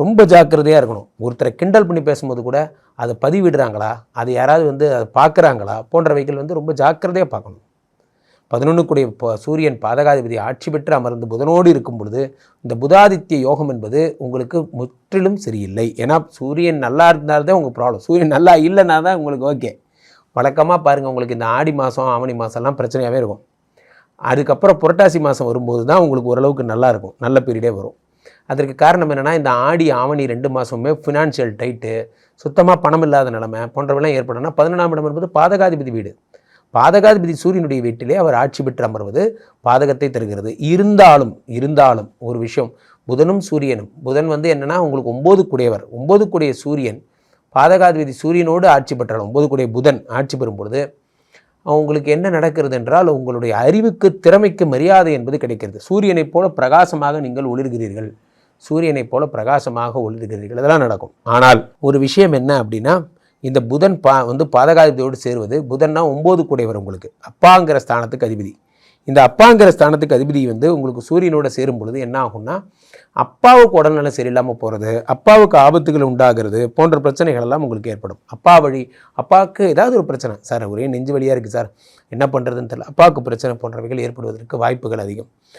ரொம்ப ஜாக்கிரதையாக இருக்கணும். ஒருத்தரை கிண்டல் பண்ணி பேசும்போது கூட அதை பதிவிடுறாங்களா? அதை யாராவது வந்து அதை பார்க்குறாங்களா? போன்றவைகள் வந்து ரொம்ப ஜாக்கிரதையாக பார்க்கணும். பதினொன்றுக்குடைய ப- சூரியன் பாதகாதிபதி ஆட்சி பெற்று அமர்ந்து புதனோடு இருக்கும் பொழுது இந்த புதாதித்ய யோகம் என்பது உங்களுக்கு முற்றிலும் சரியில்லை. ஏன்னா சூரியன் நல்லா இருந்தால்தான் உங்கள் ப்ராப்ளம் சூரியன் நல்லா இல்லைன்னா தான் உங்களுக்கு ஓகே வழக்கமாக பாருங்கள் உங்களுக்கு இந்த ஆடி மாதம் ஆவணி மாதம்லாம் பிரச்சனையாகவே இருக்கும். அதுக்கப்புறம் புரட்டாசி மாதம் வரும்போது தான் உங்களுக்கு ஓரளவுக்கு நல்லாயிருக்கும் நல்ல பீரியடே வரும். அதற்கு காரணம் என்னென்னா இந்த ஆடி ஆவணி ரெண்டு மாதமுமே ஃபினான்ஷியல் டைட்டு சுத்தமாக பணம் இல்லாத நிலைமை போன்றவெல்லாம் ஏற்படும்னா பதினொன்றாம் இடம் என்பது பாதகாதிபதி வீடு. பாதகாதிபதி சூரியனுடைய வீட்டிலே அவர் ஆட்சி பெற்று அமர்வது பாதகத்தை தருகிறது. இருந்தாலும் இருந்தாலும் ஒரு விஷயம் புதனும் சூரியனும் புதன் வந்து என்னென்னா உங்களுக்கு ஒம்பது குடையவர் ஒம்பது கூடிய சூரியன் பாதகாதிபதி சூரியனோடு ஆட்சி பெற்றாலும் ஒம்பது கூடிய புதன் ஆட்சி பெறும் பொழுது உங்களுக்கு என்ன நடக்கிறது என்றால் உங்களுடைய அறிவுக்கு திறமைக்கு மரியாதை என்பது கிடைக்கிறது. சூரியனைப் போல பிரகாசமாக நீங்கள் ஒளிர்கிறீர்கள். சூரியனைப் போல பிரகாசமாக ஒழுதுகிறீர்கள் இதெல்லாம் நடக்கும். ஆனால் ஒரு விஷயம் என்ன அப்படின்னா இந்த புதன் பா வந்து பாதகாதிபதியோடு சேருவது புதன்னா ஒம்பது கூடையவர் உங்களுக்கு. அப்பாங்கிற ஸ்தானத்துக்கு அதிபதி. இந்த அப்பாங்கிற ஸ்தானத்துக்கு அதிபதி வந்து உங்களுக்கு சூரியனோட சேரும் பொழுது என்ன ஆகும்னா அப்பாவுக்கு உடல்நலம் சரியில்லாமல் போகிறது அப்பாவுக்கு ஆபத்துகள் உண்டாகிறது போன்ற பிரச்சனைகள் எல்லாம் உங்களுக்கு ஏற்படும். அப்பா வழி அப்பாவுக்கு ஏதாவது ஒரு பிரச்சனை. சார் ஒரே நெஞ்சு வழியாக இருக்குது சார். என்ன பண்ணுறதுன்னு தெரியல. அப்பாவுக்கு பிரச்சனை போன்றவைகள் ஏற்படுவதற்கு வாய்ப்புகள் அதிகம்.